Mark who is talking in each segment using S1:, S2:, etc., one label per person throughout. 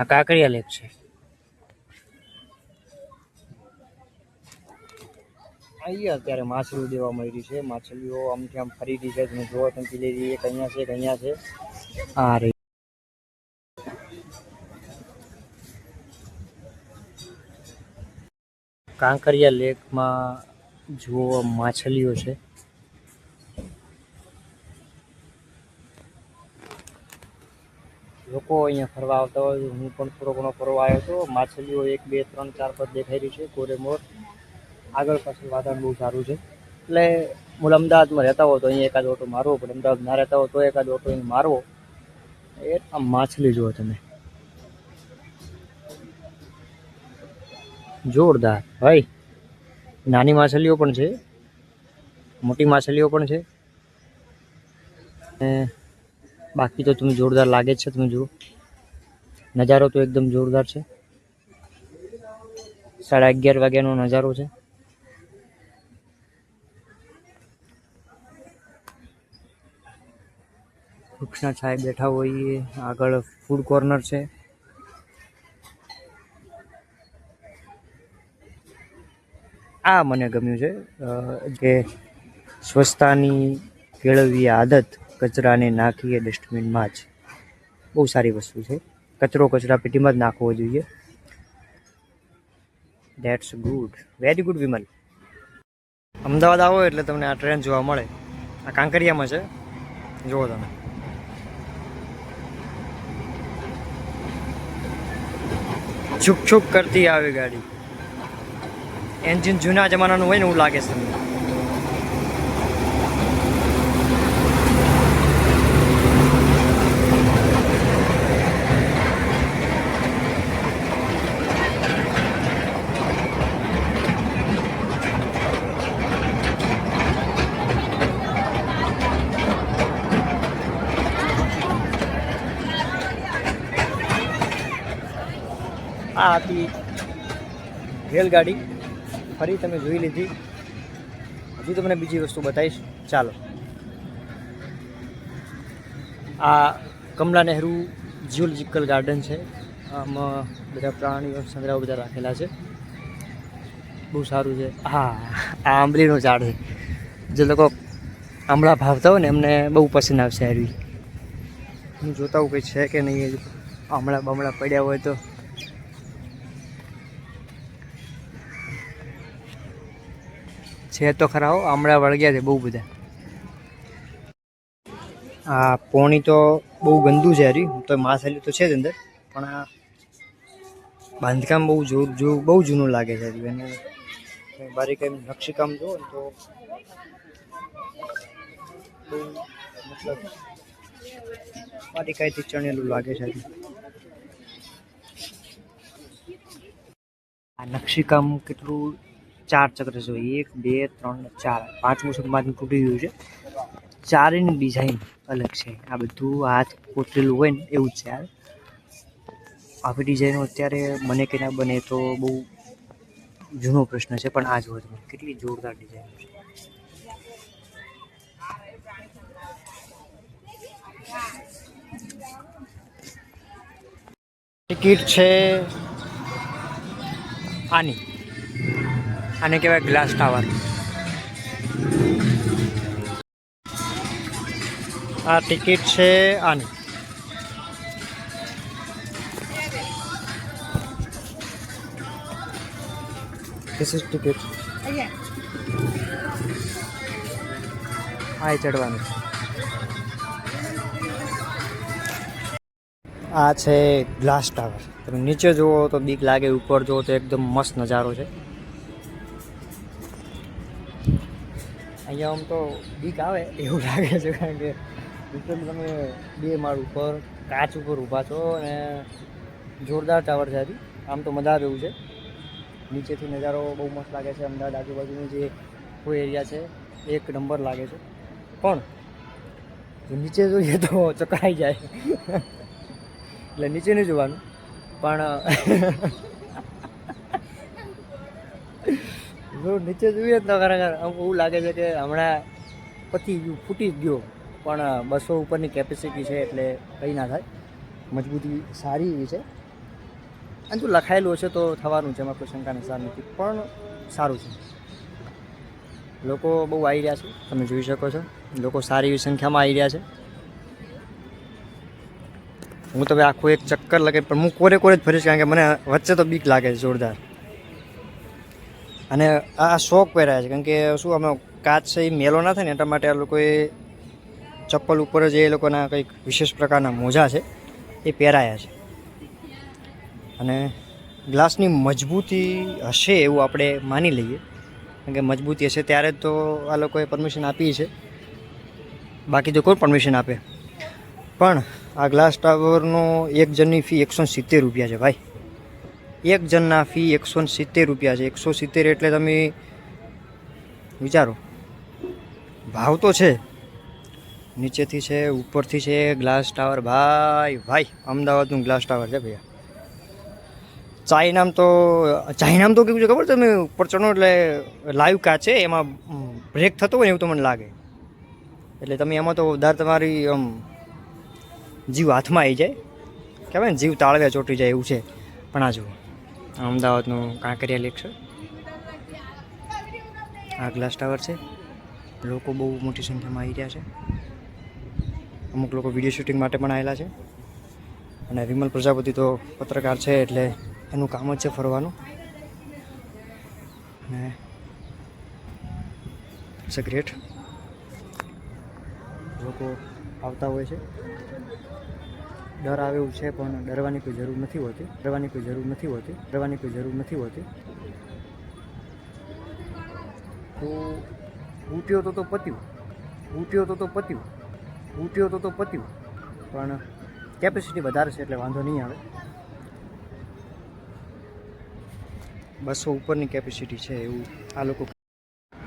S1: આ કાંકરિયા લેક છે. અહીંયા અત્યારે માછલીઓ દેવા મળી છે. માછલીઓ આમથી આમ ખરીદી છે. તમે જોવો તમે પેલી રહી અહીંયા છે, એક છે. આ રહી. કાંકરિયા લેકમાં જુઓ માછલીઓ છે. લોકો અહીંયા ફરવા આવતા હોય, હું પણ થોડો ઘણો ફરવા આવ્યો હતો માછલીઓ એક, બે, ત્રણ, ચાર પાંચ દેખાઈ રહી છે કોરેમોર આગળ પાછળ વાતાવરણ બહુ સારું છે. એટલે હું અમદાવાદમાં રહેતા હોય તો અહીંયા એકાદ ઓટો મારવો પણ અમદાવાદ ના રહેતા હોય તો એકાદ ઓટો અહીં મારવો. એ આમ માછલી જુઓ તમે. જોરદાર. ભાઈ, નાની માછલીઓ પણ છે, મોટી માછલીઓ પણ છે. બાકી તો તમે જોરદાર લાગે છે, તમે જુઓ. નજારો તો એકદમ જોરદાર છે. સાડા અગિયાર વાગ્યાનો નજારો છે. વૃક્ષના છાંય બેઠા હોઈએ, આગળ ફૂડ કોર્નર છે. આ મને ગમ્યું છે કે સ્વચ્છતાની કેળવવી આદત કચરાને નાખીએ ડસ્ટબિનમાં જ. બહુ સારી વસ્તુ છે. કચરો કચરા પેટીમાં જ નાખવો જોઈએ. That's good very good Vimal. Ahmedabad આવો એટલે તમને આ ટ્રેન જોવા મળે. આ કાંકરિયામાં છે. જુઓ તમે. છુક છુક કરતી આવે ગાડી. એન્જિન જૂના જમાનાનું હોય ને એવું લાગે છે તમને આ હતી રેલગાડી. ફરી તમે જોઈ લીધી. હજુ તમને બીજી વસ્તુ બતાવીશ. ચાલો. આ કમલા નહેરુ ઝિયોલોજીકલ ગાર્ડન છે. આમાં બધા પ્રાણીઓ સંગ્રહ બધા રાખેલા છે. બહુ સારું છે. હા, આ આંબલીનો ઝાડ છે. જે લોકો આંબળા ભાવતા હોય ને, એમને બહુ પસંદ આવશે આરવી હું જોતા હોઉં કંઈ છે કે નહીં આંબળા બામળા પડ્યા હોય તો. છે તો ખરા હો, આમળા વળગ્યા છે બહુ બધા. આ પોણી તો બહુ ગંદુ છે હરી, તો માછલી તો છે જ અંદર, પણ આ બાંધકામ બહુ જો બહુ જૂનું લાગે છે હરી એને બારીકાઈ નકશીકામ જુઓ ને તો બહુ મતલબ બારીકાઈથી ચણેલું લાગે છે આ નકશીકામ કેટલું ચાર ચક્ર છે. એક, બે, ત્રણ, ચાર. પાંચમું ચક્રમાંથી તૂટી ગયું છે. ચારેયની ડિઝાઇન અલગ છે. આ બધું હાથ કોતરેલું હોય ને એવું જ છે આવી ડિઝાઇનો અત્યારે બને કે ના બને તો બહુ જૂનો પ્રશ્ન છે, પણ આ જુઓ તમે કેટલી જોરદાર ડિઝાઇન છે. ટિકિટ છે આની. આને કહેવાય ગ્લાસ ટાવર આ ટિકિટ છે આની. ધીસ ઇઝ ટિકિટ આ ચડવાનું આ છે ગ્લાસ ટાવર તમે નીચે જુઓ તો બીક લાગે ઉપર જુઓ તો એકદમ મસ્ત નજારો છે. અહીંયા આમ તો બીક આવે એવું લાગે છે કારણ કે બિલકુલ તમે બે માળ ઉપર, કાચ ઉપર ઊભા છો અને જોરદાર ટાવર છે આમ તો મજા આવે છે. નીચેથી નજારો બહુ મસ્ત લાગે છે. અમદાવાદ આજુબાજુની જે કોઈ એરિયા છે, એક નંબર લાગે છે. પણ નીચે જોઈએ તો ચકરાઈ જાય. એટલે નીચે નહીં જોવાનું. પણ જો નીચે જોઈએ તો ખરેખર આમ એવું લાગે છે કે હમણાં પતી ગયું ફૂટી જ ગયો. પણ બસો ઉપરની કેપેસિટી છે એટલે કંઈ ના થાય. મજબૂતી સારી એવી છે. અને જો લખાયેલું હશે તો થવાનું છે, એમાં કોઈ શંકા નિશાન નથી. પણ સારું છે. લોકો બહુ આવી રહ્યા છે. તમે જોઈ શકો છો. લોકો સારી એવી સંખ્યામાં આવી રહ્યા છે. હું તમે આખું એક ચક્કર લગાવી, પણ હું કોરે કોરે જ ફરીશ, કારણ કે મને વચ્ચે તો બીક લાગે છે જોરદાર. અને આ શોખ પહેરાય છે, કારણ કે શું અમે કાચ છે એ મેલો ના થાય ને, એટલા માટે આ લોકોએ ચપ્પલ ઉપર જે એ લોકોના કંઈક વિશેષ પ્રકારના મોજા છે એ પહેરાયા છે. અને ગ્લાસની મજબૂતી હશે એવું આપણે માની લઈએ, કારણ કે મજબૂતી હશે ત્યારે જ તો આ લોકોએ પરમિશન આપી છે. બાકી તો કોઈ પરમિશન આપે. પણ આ ગ્લાસ ટાવરનો એક જણની ફી એકસો સિત્તેર રૂપિયા છે ભાઈ. એક જણના ફી એકસો સિત્તેર રૂપિયા છે. એકસો સિત્તેર એટલે તમે વિચારો. ભાવ તો છે. નીચેથી છે, ઉપરથી છે ગ્લાસ ટાવર ભાઈ ભાઈ, અમદાવાદનું ગ્લાસ ટાવર છે ભૈયા. ચાઇનામ તો ચાઇનામ તો કેવું છે ખબર તમે ઉપર ચડો એટલે લાઈવ કાચે એમાં બ્રેક થતો હોય એવું તો મને લાગે. એટલે તમે એમાં તો વધારે તમારી, આમ, જીવ હાથમાં આવી જાય. કહેવાય ને, જીવ તાળવે ચોંટી જાય એવું છે. પણ આ જુઓ. અમદાવાદનું કાંકરિયા લેક છે. આ ગ્લાસ ટાવર છે. લોકો બહુ મોટી સંખ્યામાં આવી રહ્યા છે. અમુક લોકો વીડિયો શૂટિંગ માટે પણ આવેલા છે. અને વિમલ પ્રજાપતિ તો પત્રકાર છે એટલે એનું કામ જ છે ફરવાનું. ને ઇટ્સ અ ગ્રેટ લોકો આવતા હોય છે. ડર આવે એવું છે, પણ ડરવાની કોઈ જરૂર નથી હોતી. ડરવાની કોઈ જરૂર નથી હોતી. ડરવાની કોઈ જરૂર નથી હોતી. તો ઉઠ્યો તો તો પત્યું. ઉઠ્યો તો તો પત્યું. ઉઠ્યો તો તો પત્યું. પણ કેપેસિટી વધારે છે એટલે વાંધો નહીં આવે. બસો ઉપરની કેપેસિટી છે એવું આ લોકો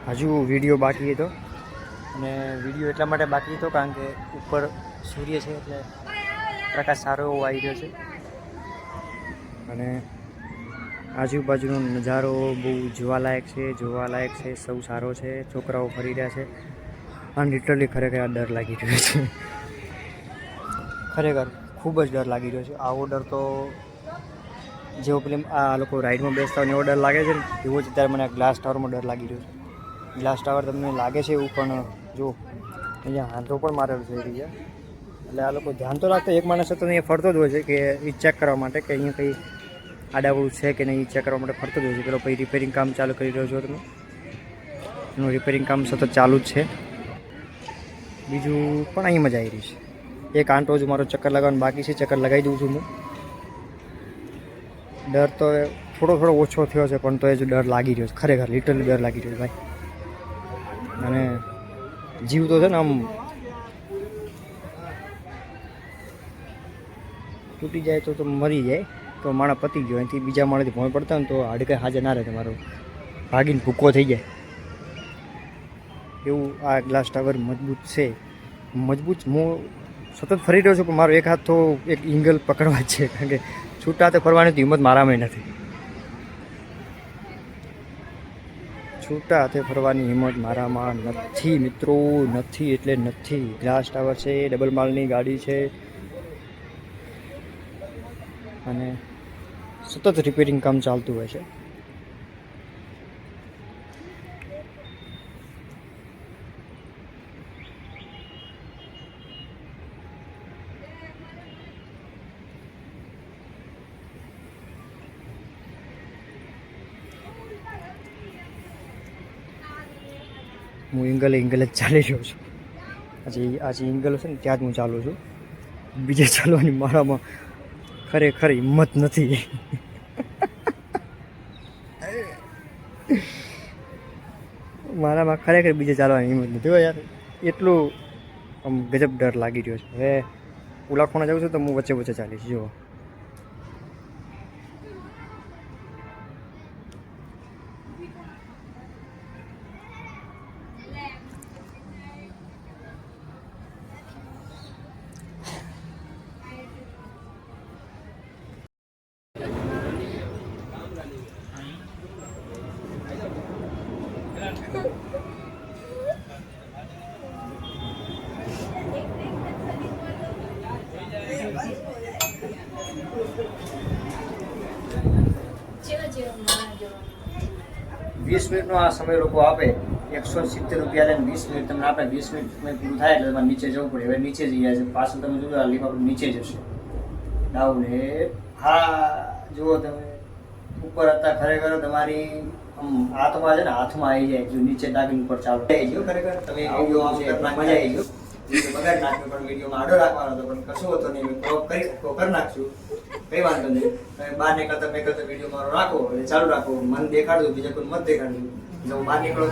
S1: હજુ વીડિયો બાકી હતો અને વીડિયો એટલા માટે બાકી હતો કારણ કે ઉપર સૂર્ય છે એટલે પ્રકાશ સારો એવો આવી રહ્યો છે. અને આજુબાજુનો નજારો બહુ જોવાલાયક છે જોવાલાયક છે સૌ સારો છે છોકરાઓ ફરી રહ્યા છે. અને લિટરલી ખરેખર આ ડર લાગી રહ્યો છે. ખરેખર ખૂબ જ ડર લાગી રહ્યો છે. આવો ડર તો જેવો પેલી આ લોકો રાઈડમાં બેસતા હોય એવો ડર લાગે છે ને એવો જ અત્યારે મને આ ગ્લાસ ટાવરમાં ડર લાગી રહ્યો છે. ગ્લાસ ટાવર તમને લાગે છે એવું પણ જો અહીંયા હાથો પણ મારેલો છે એરિયા. એટલે આ લોકો ધ્યાન તો રાખતા, એક માણસ તો અહીંયા ફરતો જ હોય છે કે એ ચેક કરવા માટે કે અહીંયા કંઈ આડાવડું છે કે નહીં, એ ચેક કરવા માટે ફરતો જ હોય છે. કે ભાઈ રિપેરિંગ કામ ચાલુ કરી રહ્યો છો તમે? એનું રિપેરિંગ કામ સતત ચાલુ જ છે. બીજું પણ અહીં મજા આવી રહી છે. એક આંટો જ મારો ચક્કર લગાવવાનું બાકી છે, ચક્કર લગાવી દઉં છું હું. ડર તો થોડો થોડો ઓછો થયો છે, પણ તો એ જ ડર લાગી રહ્યો છે. ખરેખર લિટરલી ડર લાગી રહ્યો છે ભાઈ. અને જીવ તો છે ને આમ તૂટી જાય તો તો મરી જાય. તો માણસ પતી ગયો. એનાથી બીજા માણસથી ભોંય પડતા ને તો હાડકાઈ હાજર ના રહે તમારો. ભાગીને ભૂકો થઈ જાય. એવું આ ગ્લાસ ટાવર મજબૂત છે. મજબૂત હું સતત ફરી રહ્યો છું, પણ મારો એક હાથ તો એક ઇંગલ પકડવા છે. કારણ કે છૂટા હાથે ફરવાની હિંમત મારામાં નથી. છૂટા હાથે ફરવાની હિંમત મારામાં નથી, મિત્રો. નથી એટલે નથી. ગ્લાસ ટાવર છે ડબલ માલની ગાડી છે. અને સતત રિપેરિંગ કામ ચાલતું હોય છે. હું ઇંગલે ઇંગલ જ ચાલી રહ્યો છું. આજે આજે ઇંગલ છે ને, ત્યાં જ હું ચાલું છું. બીજે ચાલવાની મારામાં ખરેખર હિંમત નથી. મારામાં ખરેખર બીજે ચાલવાની હિંમત નથી હો યાર. એટલું આમ ગજબ ડર લાગી રહ્યો છે. હવે ઉલાખોણા જાઉં છું તો હું વચ્ચે વચ્ચે ચાલીશ, જુઓ. વીસ મિનિટનો આ સમય લોકો આપે એકસો સિત્તેર રૂપિયા લઈને વીસ મિનિટ તમને આપે વીસ મિનિટ પૂરું થાય એટલે તમારે નીચે જવું પડે. હવે નીચે જઈ જાય છે. પાછું તમે જોજો આ લીફ આપણું નીચે જશે. ડાઉન એ. હા જુઓ તમે. ઉપર હતા ખરેખર તમારી હાથમાં છે ને હાથમાં આવી જાય. જો નીચે દાબીને ઉપર ચાલુ ખરેખર તમે મજા આવી ગયો પગાર નાખ્યો પણ વિડીયોમાં આડો રાખવાનો હતો પણ કશું હતો નહીં. ક્રોપ કરી કરી નાખશું. કઈ વાંધો નહીં. તમે બહાર નીકળતા મેં કરતા વીડિયો મારો રાખો એટલે ચાલુ રાખો. મન દેખાડજો બીજા કોઈ મત દેખાડજો. એટલે હું બહાર નીકળો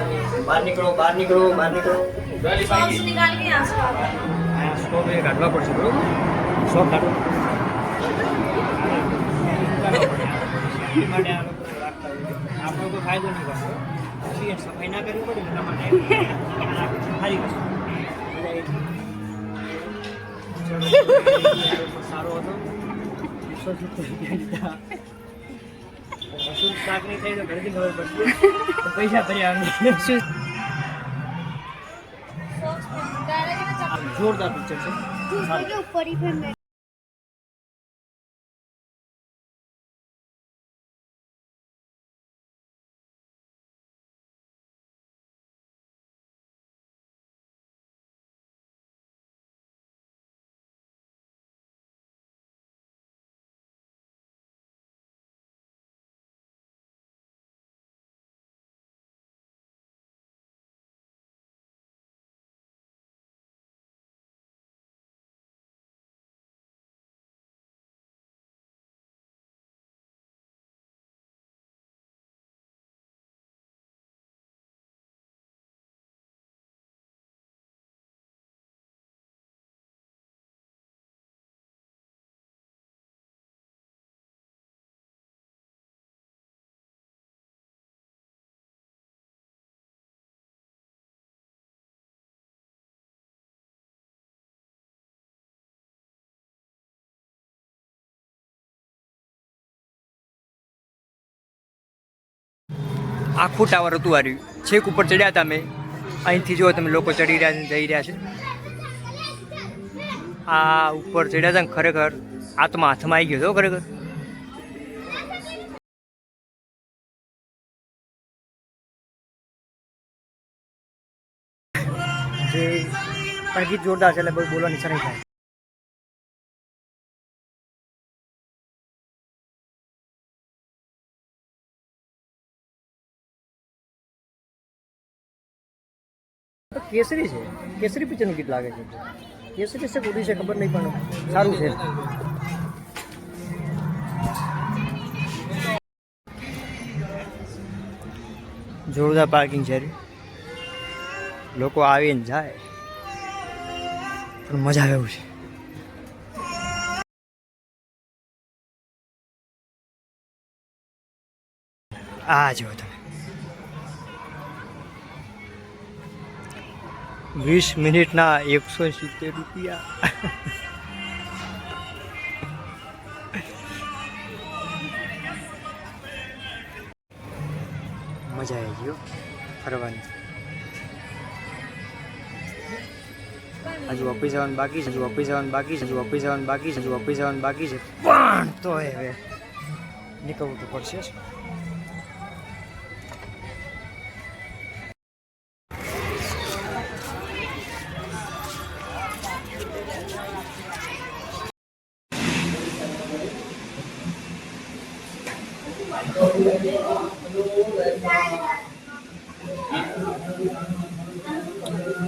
S1: બહાર નીકળો બહાર નીકળો બહાર નીકળો. કાઢવા પડશે બરોબર? સો કાઢો. આપણો તો ફાયદો નહીં કરતો. સફાઈ ના કરવી પડે એટલા માટે સારી વસ્તુ. સારો હતો રૂપિયા શાક નહીં થાય તો ઘરેથી ખબર પડશે પૈસા ભર્યા અમે શું જોરદાર પિક્ચર છે આખું ટાવર હતું આ રહ્યું છેક ઉપર ચડ્યા હતા અમે. અહીંથી જો તમે લોકો ચડી રહ્યા છે જઈ રહ્યા છે. આ ઉપર ચડ્યા હતા ખરેખર આત્મા હાથમાં આવી ગયો હતો ખરેખર. જે પણ જોરદાર છે એટલે બહુ બોલવાની ઈચ્છા નહીં થાય. કેસરી છે? કેસરી પિક્ચરનું ગીત લાગે છે. કેસરી છે કુદી છે ખબર નહીં, પણ સારું છે. જોરદાર પાર્કિંગ છે લોકો આવીને જાય, પણ મજા આવે એવું છે. આ જો વીસ મિનિટના એકસો સિત્તેર રૂપિયા. મજા આવી ગયો ફરવાની. હજુ ઓફિસ આવવાનું બાકી છે, હજુ ઓફિસ આવવાનું બાકી છે, હજુ ઓફિસ આવવાનું બાકી છે, હજુ ઓફિસ આવવાનું બાકી છે, પણ તો હવે નીકળવું તો પડશે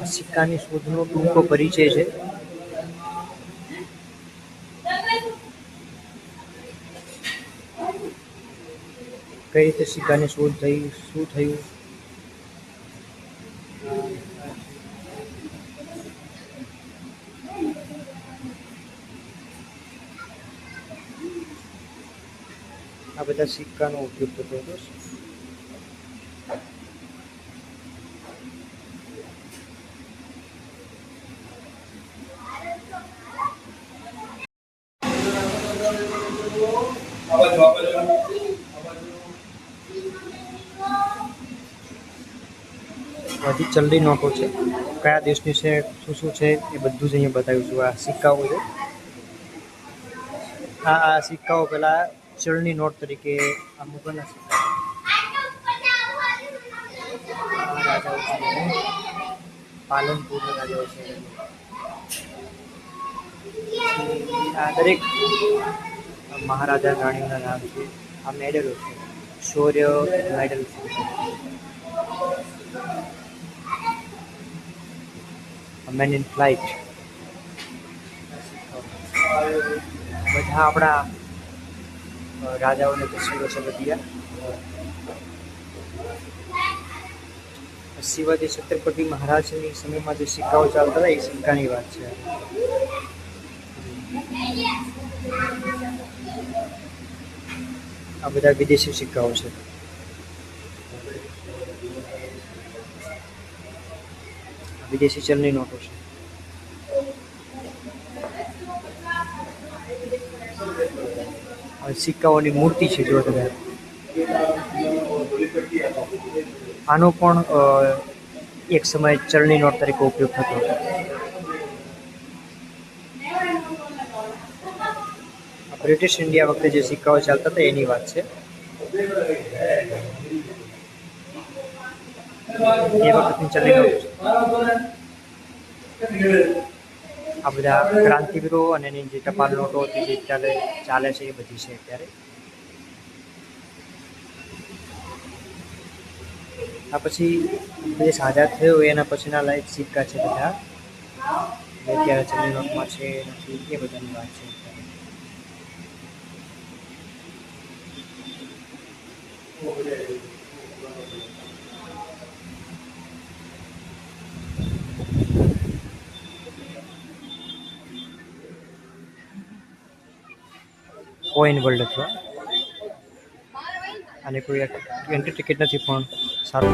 S1: સિક્કાની શોધનો ટૂંકો પરિચય છે. કઈ રીતે સિક્કાની શોધ થઈ શું થયું? બધા સિક્કાનો ઉપયોગ થતો હતો. બધી ચલડી નોટો છે. કયા દેશની છે, શું શું છે, એ બધું જ અહીંયા બતાવ્યું છું આ સિક્કાઓ છે. આ આ સિક્કાઓ પેલા ચલણી નોટ તરીકે આ મુગલના રાજાઓ છે. પાલનપુરના રાજાઓ છે. આ દરેક મહારાજા રાણીઓના નામ છે. આ મેડલો છે. શૌર્ય મેડલ છે. મેન ઇન ફ્લાઇટ બધા આપણા રાજાઓને તસવીરો છે બધી. શિવાજી છત્રપતિ મહારાજની સમયમાં જે સિક્કાઓ ચાલતા હતા, એ સિક્કાની વાત છે. આ બધા વિદેશી સિક્કાઓ છે. વિદેશી ચલણી નોટો છે. સિક્કાઓની મૂર્તિ છે જો તમે. આનો પણ એક સમય ચલણી નોટ તરીકે ઉપયોગ થતો હતો. બ્રિટિશ ઇન્ડિયા વખતે જે સિક્કાઓ ચાલતા હતા એની વાત છે. એ વખતની ચલણી નોટ. આ બધા ક્રાંતિવીરો અને એની જે ટપાલ નોટો હતી, જે ચાલે ચાલે છે એ બધી છે અત્યારે આ પછી દેશ આઝાદ થયો, એના પછીના લાયક સિક્કા છે બધા જે અત્યારે ચલણી નોટમાં છે એ બધાની વાત છે અત્યારે. કોઈન વર્લ્ડ અથવા અને કોઈ એન્ટ્રી ટિકિટ નથી પણ સારું.